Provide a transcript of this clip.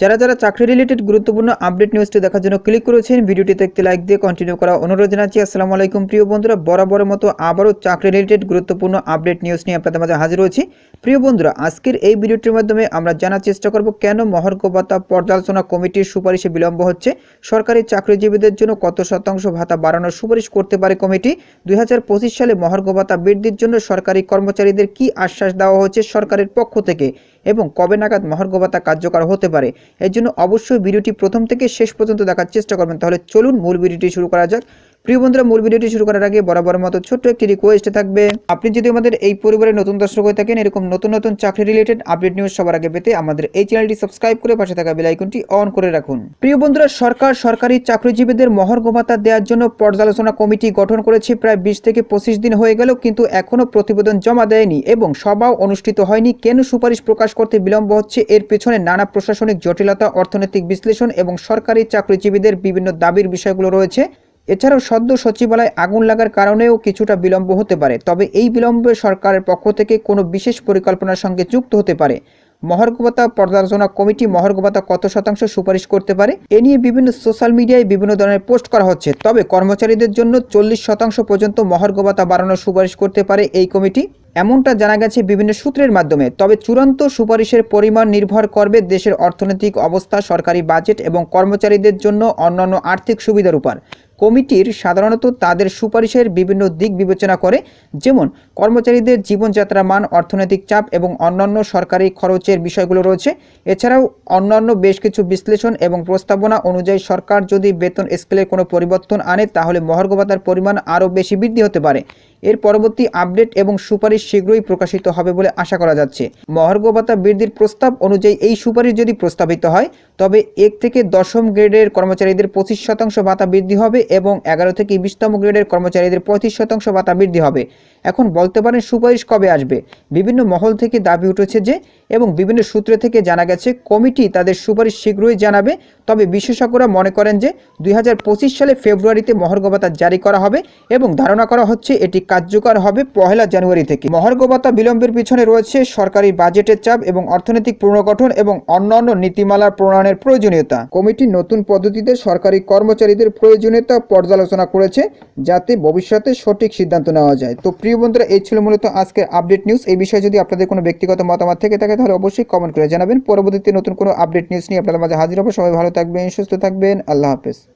যারা যারা চাকরি রিলেটেড গুরুত্বপূর্ণ আপডেট নিউজটি দেখার জন্য ক্লিক করেছেন, ভিডিওটিতে একটি লাইক দিয়ে কন্টিনিউ করা অনুরোধ জানাচ্ছি। আসসালামু আলাইকুম প্রিয় বন্ধুরা, বরাবরের মতো আবারও চাকরি রিলেটেড গুরুত্বপূর্ণ আপডেট নিউজ নিয়ে আপনাদের মাঝে হাজির হয়েছি। প্রিয় বন্ধুরা, আজকের এই ভিডিওটির মাধ্যমে আমরা জানার চেষ্টা করব কেন মহার্ঘ ভাতা পর্যালোচনা কমিটির সুপারিশে বিলম্ব হচ্ছে, সরকারি চাকরিজীবীদের জন্য কত শতাংশ ভাতা বাড়ানোর সুপারিশ করতে পারে কমিটি, দুই হাজার পঁচিশ সালে মহার্ঘ ভাতা বৃদ্ধির জন্য সরকারি কর্মচারীদের কি আশ্বাস দেওয়া হচ্ছে সরকারের পক্ষ থেকে? এবং কবে নাগাদ মহার্ঘ ভাতা কার্যকর হতে পারে, এর জন্য অবশ্যই ভিডিওটি প্রথম থেকে শেষ পর্যন্ত দেখার চেষ্টা করবেন। তাহলে চলুন মূল ভিডিওটি শুরু করা যাক। প্রিয় বন্ধুরা, মূল ভিডিওটি শুরু করার আগে বরাবর মতো ছোট্ট একটি রিকোয়েস্ট থাকবে। আপনি যদি আমাদের এই পরিবারের নতুন দর্শক হয়ে থাকেন, এরকম নতুন নতুন চাকরি রিলেটেড আপডেট নিউজ সবার আগে পেতে আমাদের এই চ্যানেলটি সাবস্ক্রাইব করে পাশে থাকা বেল আইকনটি অন করে রাখুন। প্রিয় বন্ধুরা, সরকার, সরকারি চাকরিজীবীদের মহার্ঘ ভাতা দেওয়ার জন্য পর্যালোচনা কমিটি গঠন করেছে প্রায় বিশ থেকে পঁচিশ দিন হয়ে গেল, কিন্তু এখনও প্রতিবেদন জমা দেয়নি এবং সভাও অনুষ্ঠিত হয়নি। কেন সুপারিশ প্রকাশ করতে বিলম্ব হচ্ছে, এর পেছনে নানা প্রশাসনিক জটিলতা, অর্থনৈতিক বিশ্লেষণ এবং সরকারি চাকরিজীবীদের বিভিন্ন দাবির বিষয়গুলো রয়েছে। এছাড়াও সদ্য সচিবালয় আগুন লাগার কারণেও কিছুটা বিলম্ব হতে পারে, তবে এই বিলম্বে সরকারের পক্ষ থেকে কোনো বিশেষ পরিকল্পনার সঙ্গে যুক্ত হতে পারে। মহার্ঘভাতা পর্যালোচনা কমিটি মহার্ঘভাতা কত শতাংশ সুপারিশ করতে পারে, এ নিয়ে বিভিন্ন সোশ্যাল মিডিয়ায় বিভিন্ন ধরনের পোস্ট করা হচ্ছে। তবে কর্মচারীদের জন্য চল্লিশ শতাংশ পর্যন্ত মহার্ঘভাতা বাড়ানোর সুপারিশ করতে পারে এই কমিটি। এমনটা জানা গেছে বিভিন্ন সূত্রের মাধ্যমে। তবে চূড়ান্ত সুপারিশের পরিমাণ নির্ভর করবে দেশের অর্থনৈতিক অবস্থা, সরকারি বাজেট এবং কর্মচারীদের জন্য অন্যান্য আর্থিক সুবিধার উপর। কমিটির সাধারণত তাদের সুপারিশের বিভিন্ন দিক বিবেচনা করে, যেমন কর্মচারীদের জীবনযাত্রার মান, অর্থনৈতিক চাপ এবং অন্যান্য সরকারি খরচের বিষয়গুলো রয়েছে। এছাড়াও অন্যান্য বেশ কিছু বিশ্লেষণ এবং প্রস্তাবনা অনুযায়ী সরকার যদি বেতন স্কেলের কোনো পরিবর্তন আনে, তাহলে মহার্ঘ ভাতার পরিমাণ আরও বেশি বৃদ্ধি হতে পারে। এর পরবর্তী আপডেট এবং সুপারিশ শীঘ্রই প্রকাশিত হবে বলে আশা করা যাচ্ছে। মহার্ঘ ভাতা বৃদ্ধির প্রস্তাব অনুযায়ী এই সুপারিশ যদি প্রস্তাবিত হয় তবে এক থেকে দশম গ্রেডের কর্মচারীদের পঁচিশ শতাংশ ভাতা বৃদ্ধি হবে এবং এগারো থেকে বিশতম গ্রেডের কর্মচারীদের পঁয়ত্রিশ শতাংশ ভাতা বৃদ্ধি হবে। এখন বলতে পারেন সুপারিশ কবে আসবে? বিভিন্ন মহল থেকে দাবি উঠেছে যে এবং বিভিন্ন সূত্র থেকে জানা গেছে, কমিটি তাদের সুপারিশ শীঘ্রই জানাবে। তবে বিশেষজ্ঞরা মনে করেন যে দুই হাজার পঁচিশ সালে ফেব্রুয়ারিতে মহার্ঘ ভাতা জারি করা হবে এবং ধারণা করা হচ্ছে এটি কার্যকর হবে পহেলা জানুয়ারি থেকে। মহার্ঘ ভাতা বিলম্বের পিছনে রয়েছে সরকারি বাজেটের চাপ এবং অর্থনৈতিক পুনর্গঠন এবং অন্যান্য নীতিমালার প্রণয়নের প্রয়োজনীয়তা। কমিটি নতুন পদ্ধতিতে সরকারি কর্মচারীদের প্রয়োজনীয়তা পর্যালোচনা করেছে যাতে ভবিষ্যতে সঠিক সিদ্ধান্ত নেওয়া যায়। তো প্রিয় বন্ধুরা, এই ছিল মূলত আজকের আপডেট নিউজ। এই বিষয়ে যদি আপনাদের কোনো ব্যক্তিগত মতামত থেকে থাকে, তাহলে অবশ্যই কমেন্ট করে জানাবেন। পরবর্তীতে নতুন কোনো আপডেট নিউজ নিয়ে আপনাদের মাঝে হাজির হব। সবাই ভালো থাকবেন, সুস্থ থাকবেন। আল্লাহ হাফেজ।